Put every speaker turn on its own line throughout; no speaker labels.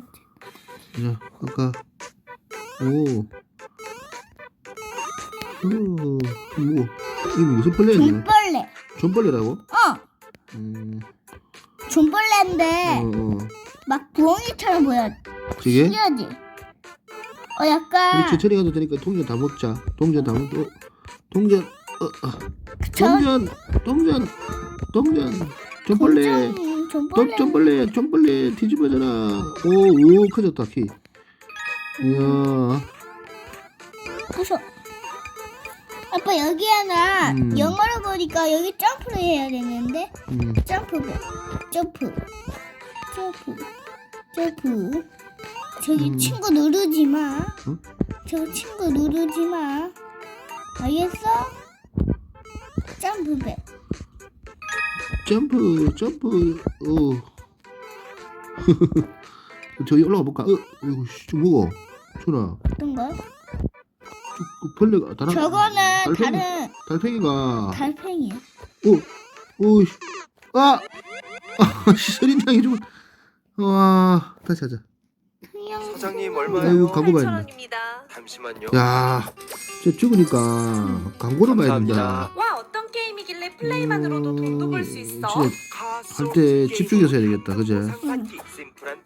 자, 아까 오, 오, 뭐, 이게 무슨 벌레냐?
존벌레.
존벌레라고?
어.
음,
존벌레인데
어, 어.
막 부엉이처럼 보여.
저게?
신기하지? 어
우리
약간
천천히 가도 되니까 동전 다 먹자. 동전 다 먹고, 동전, 어, 어.
저
동전, 동전, 동전, 존벌레.
공정
좀,
존벌레.
좀벌레, 좀벌레 뒤집어져라. 오, 오, 커졌다, 키. 이야,
부셔. 아빠 여기에는
음.
영어로 보니까 여기 점프를 해야 되는데
음,
점프 점프 점프 점프 저기
음.
친구 누르지 마.
응?
저 친구 누르지 마. 알겠어? 점프백.
점프, 점프, 오. 저기 올라가 볼까? 어, 이거 씨, 좀 먹어. 준아,
어떤 거?
저, 그 벌레가 다른.
저거는
달팽이,
다른
달팽이가.
달팽이야.
오, 오, 씨. 아, 아, 씨, 서린장이 좀. 와, 다시 하자.
사장님
아이고,
얼마요?
광고 봐야 된다.
잠시만요.
야, 저 죽으니까 광고를 봐야 된다.
와 게임이길래 플레이만으로도 돈도 벌 수 있어?
진짜 할 때 집중해서 해야 되겠다, 그제?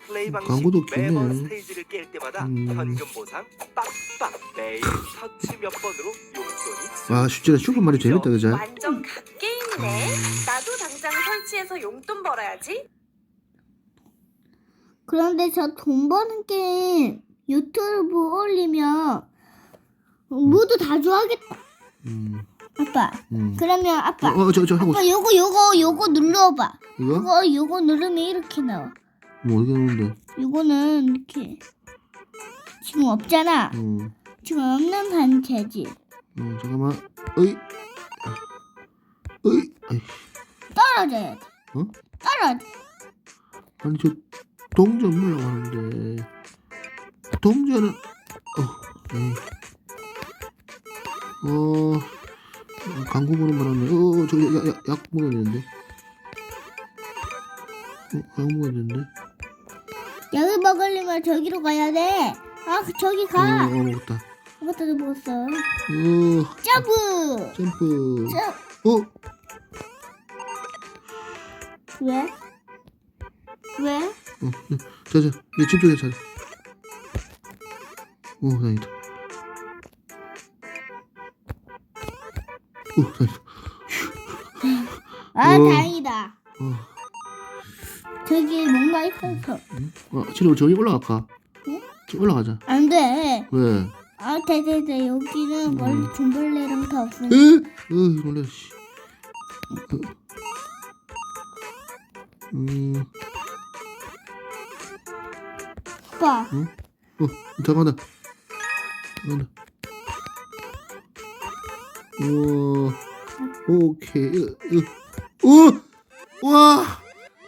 플레이 방식.
광고도 좋네. 음. 와, 진짜 슈퍼 마리 재밌다, 그제?
완전 갓 게임이네. 나도 당장 설치해서 용돈 벌어야지.
그런데 저 돈 버는 게임 유튜브 올리면 모두 다 좋아하겠다.
음,
아빠.
음.
그러면 아빠.
어, 어, 저, 저 하고.
아빠 요거 요거 요거 눌러봐.
이거?
요거 요거 누르면 이렇게 나와.
뭐 어떻게 하는데?
요거는 이렇게 지금 없잖아.
음,
지금 없는 단체지.
음, 잠깐만. 어이, 어이, 아이,
떨어져야 돼.
어?
떨어져.
아니 저 동전 물라고 하는데 동전은 어, 에이. 어, 광고 보는 바람에 어, 저기 약, 약, 약 먹어야 되는데. 어, 약 먹어야 되는데.
약을 먹으려면 저기로 가야 돼. 아 저기
어,
가.
어, 먹었다.
이것도 먹었어.
어,
점프.
점프.
점.
어,
왜? 왜?
어, 자자, 내 집중해 자자. 오, 다행이다.
아
어.
다행이다.
어.
저기 뭔가 있어서.
어, 지금 저기 올라갈까?
응?
지금 올라가자.
안 돼.
왜?
아, 돼돼돼. 여기는
음.
원래 존벌레랑 다 없으니.
에? 으, 놀래, 씨. 어. 음,
오빠.
어, 잠깐만. 잠깐만. 오, 오케이. 으, 으. 오! 와!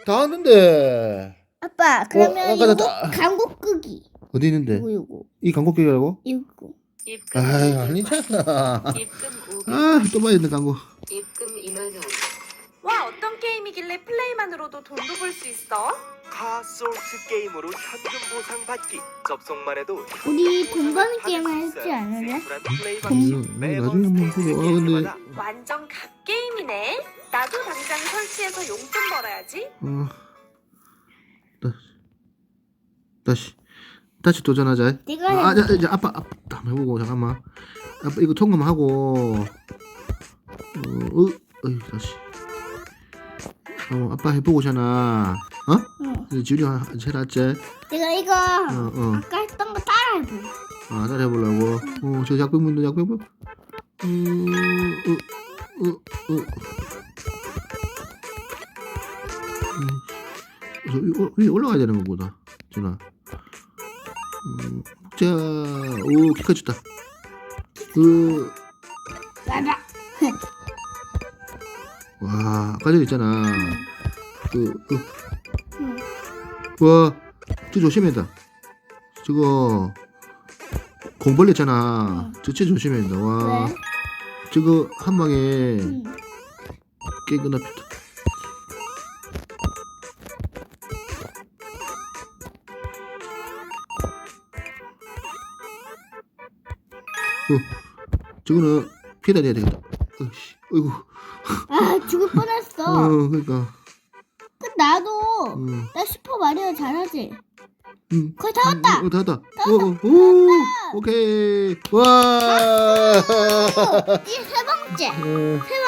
다 왔는데.
아빠, 그러면
어,
이거
나-
광고 끄기.
어디 있는데?
이거 이거
이 광고격이라고?
이거.
입금
아이, 아니잖아.
입금 500.
아, 또 봐야 된다, 광고.
입금 2만 원. 와 어떤 게임이길래 플레이만으로도 돈도 벌 수 있어?
카솔트 게임으로 현금 보상 받기. 접속만 해도
우리 돈 버는 게임?
심플한 플레이
음, 나중에 한번 보고. 아,
깰
근데-
완전 갓 게임이네. 나도 당장 설치해서 용돈 벌어야지.
어. 다시. 다시. 다시 도전하자.
내가
아,
해.
자, 이제 아빠, 아빠 한번 해보고 잠깐만. 아빠 이거 통과만 하고. 어, 어, 어이, 다시. 어, 아빠 해보고잖아. 어?
응.
한 제일 낫지?
내가 이거
어, 어.
아까 했던 거 따라해볼게.
아, 따라 해보려고. 어, 저 약병분도 약병분. 음, 어, 어, 어, 어. 음, 저 위- 위에 올라가야 되는 거보다. 준아. 음, 자, 오, 키 커졌다. 그,
따라.
와, 아까 전에 있잖아. 그, 그,
응.
어, 와, 저 조심해다. 저거 공 벌렸잖아. 저 진짜 조심해다. 와,
왜?
저거 한 방에 음. 깨끗나 피다. 어, 저거는 피해다 내야 되겠다. 어이씨, 어이구.
아 죽을 뻔했어.
어, 그러니까.
나도
음.
나 슈퍼 마리오 잘하지.
음.
거의 다 왔다.
어, 다 왔다. 어, 어, 오, 오케이. 와.
이제 세 번째.
어,
세